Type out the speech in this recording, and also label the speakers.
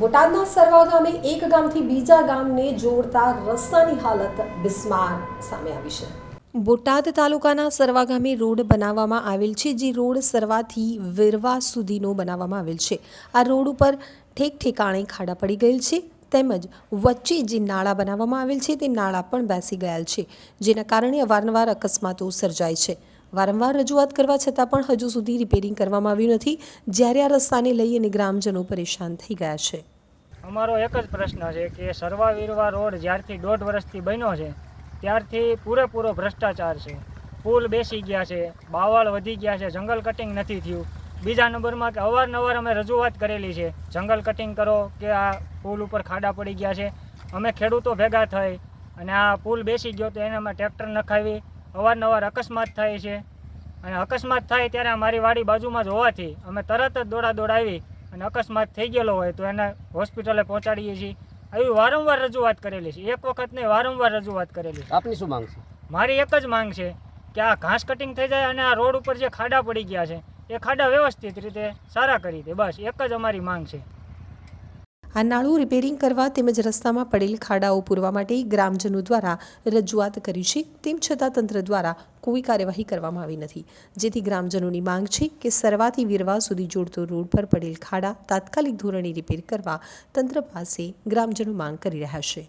Speaker 1: બોટાદના સરવા ગામે એક ગામથી બીજા ગામને જોડતા રસ્તાની હાલત બિસ્માર સામે આવી છે. બોટાદ તાલુકાના સરવા રોડ બનાવવામાં આવેલ છે, જે રોડ સરવાથી વેરવા સુધીનો બનાવવામાં આવેલ છે. આ રોડ ઉપર ઠેક ઠેકાણે ખાડા પડી ગયેલ છે, તેમજ વચ્ચે જે નાળા બનાવવામાં આવેલ છે, તે નાળા પણ બેસી ગયેલ છે, જેના કારણે અવારનવાર અકસ્માતો સર્જાય છે. વારંવાર રજૂઆત કરવા છતાં પણ હજુ સુધી રિપેરિંગ કરવામાં આવ્યું નથી. જ્યારે આ રસ્તાને લઈ અને ગ્રામજનો પરેશાન થઈ ગયા છે.
Speaker 2: અમારો એક જ પ્રશ્ન છે કે સરવા વીરવા રોડ જ્યારથી દોઢ વર્ષથી બન્યો છે, ત્યારથી પૂરેપૂરો ભ્રષ્ટાચાર છે. પુલ બેસી ગયા છે, બાવળ વધી ગયા છે, જંગલ કટિંગ નથી થયું. બીજા નંબરમાં કે અવારનવાર અમે રજૂઆત કરેલી છે, જંગલ કટિંગ કરો કે આ પુલ ઉપર ખાડા પડી ગયા છે. અમે ખેડૂતો ભેગા થઈ અને આ પુલ બેસી ગયો તો એને અમે ટ્રેક્ટર નખાવી અવારનવાર અકસ્માત થાય છે. અને અકસ્માત થાય ત્યારે અમારી વાડી બાજુમાં જ હોવાથી અમે તરત જ દોડા દોડ આવી અને અકસ્માત થઈ ગયેલો હોય તો એને હોસ્પિટલે પહોંચાડીએ છીએ. આવી વારંવાર રજૂઆત કરેલી છે. એક વખત નહીં વારંવાર રજૂઆત કરેલી છે.
Speaker 3: આપની શું માંગ છે?
Speaker 2: મારી એક જ માંગ છે કે આ ઘાસ કટિંગ થઈ જાય અને આ રોડ ઉપર જે ખાડા પડી ગયા છે એ ખાડા વ્યવસ્થિત રીતે સારા કરી દે. બસ એક જ અમારી માંગ છે.
Speaker 1: આ નાળું રિપેરિંગ કરવા તેમજ રસ્તામાં પડેલ ખાડાઓ પૂરવા માટે ગ્રામજનો દ્વારા રજૂઆત કરી છે. તેમ છતાં તંત્ર દ્વારા કોઈ કાર્યવાહી કરવામાં આવી નથી. જેથી ગ્રામજનોની માંગ છે કે સરવાથી વીરવા સુધી જોડતો રોડ પર પડેલ ખાડા તાત્કાલિક ધોરણે રિપેર કરવા તંત્ર પાસે ગ્રામજનો માંગ કરી રહ્યા છે.